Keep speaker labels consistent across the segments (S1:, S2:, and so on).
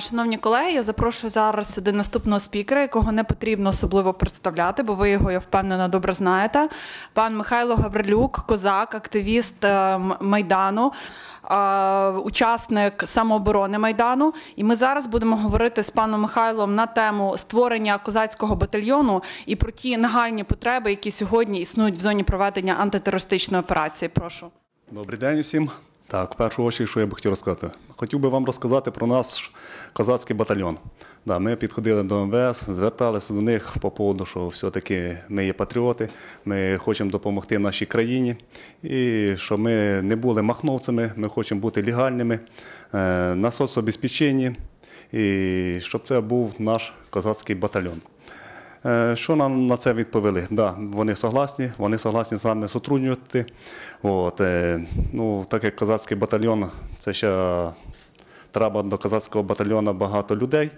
S1: Шановні колеги, я запрошую зараз сюди наступного спікера, якого не потрібно особливо представляти, бо ви його, я впевнена, добре знаєте. Пан Михайло Гаврилюк, козак, активіст е, Майдану, е, учасник самооборони Майдану. І ми зараз будемо говорити з паном Михайлом на тему створення козацького батальйону і про ті нагальні потреби, які сьогодні існують в зоні проведення антитерористичної операції. Прошу.
S2: Добрий день усім. Так, в першу чергу, що я б хотів розказати. Хотів би вам розказати про наш козацький батальйон. Да, ми підходили до МВС, зверталися до них по поводу, що все-таки ми є патріоти, ми хочемо допомогти нашій країні, і що ми не були махновцями, ми хочемо бути легальними е, на соцобезпеченні, і щоб це був наш козацький батальйон. Е, Що нам на це відповіли? Да, вони согласні, вони согласні з нами сотруднювати. От, е, ну, так як козацький батальйон, це ще треба до козацького батальйону багато людей.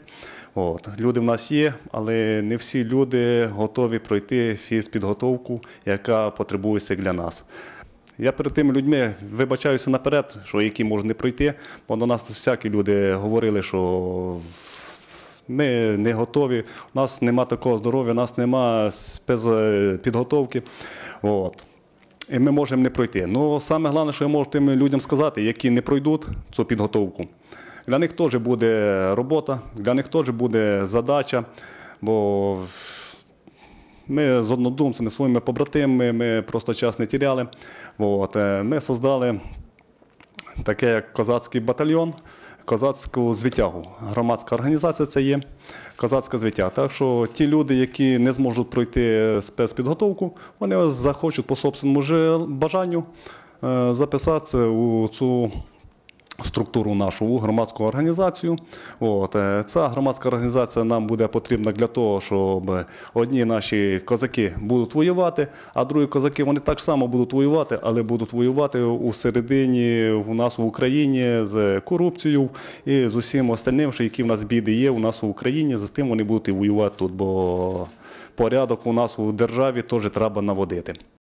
S2: От, люди в нас є, але не всі люди готові пройти фізпідготовку, яка потребується для нас. Я перед тими людьми вибачаюся наперед, що які можуть не пройти, бо до нас всякі люди говорили, що ми не готові, у нас нема такого здоров'я, у нас нема спецпідготовки. От. І ми можемо не пройти. Ну, саме головне, що я можу тим людям сказати, які не пройдуть цю підготовку. Для них теж буде робота, для них теж буде задача, бо ми з однодумцями, своїми побратимами, ми просто час не тіряли. От. е, Ми создали таке як козацький батальйон, козацьку звитягу. Громадська організація це є козацька звитяга. Так що ті люди, які не зможуть пройти спецпідготовку, вони захочуть по собственному бажанню е, записатися у цю структуру нашу громадську організацію. От, е, ця громадська організація нам буде потрібна для того, щоб одні наші козаки будуть воювати, а другі козаки вони так само будуть воювати, але будуть воювати у середині у нас в Україні з корупцією і з усім остальним, що які в нас біди є у нас в Україні. За тим вони будуть і воювати тут, бо порядок у нас у державі теж треба наводити.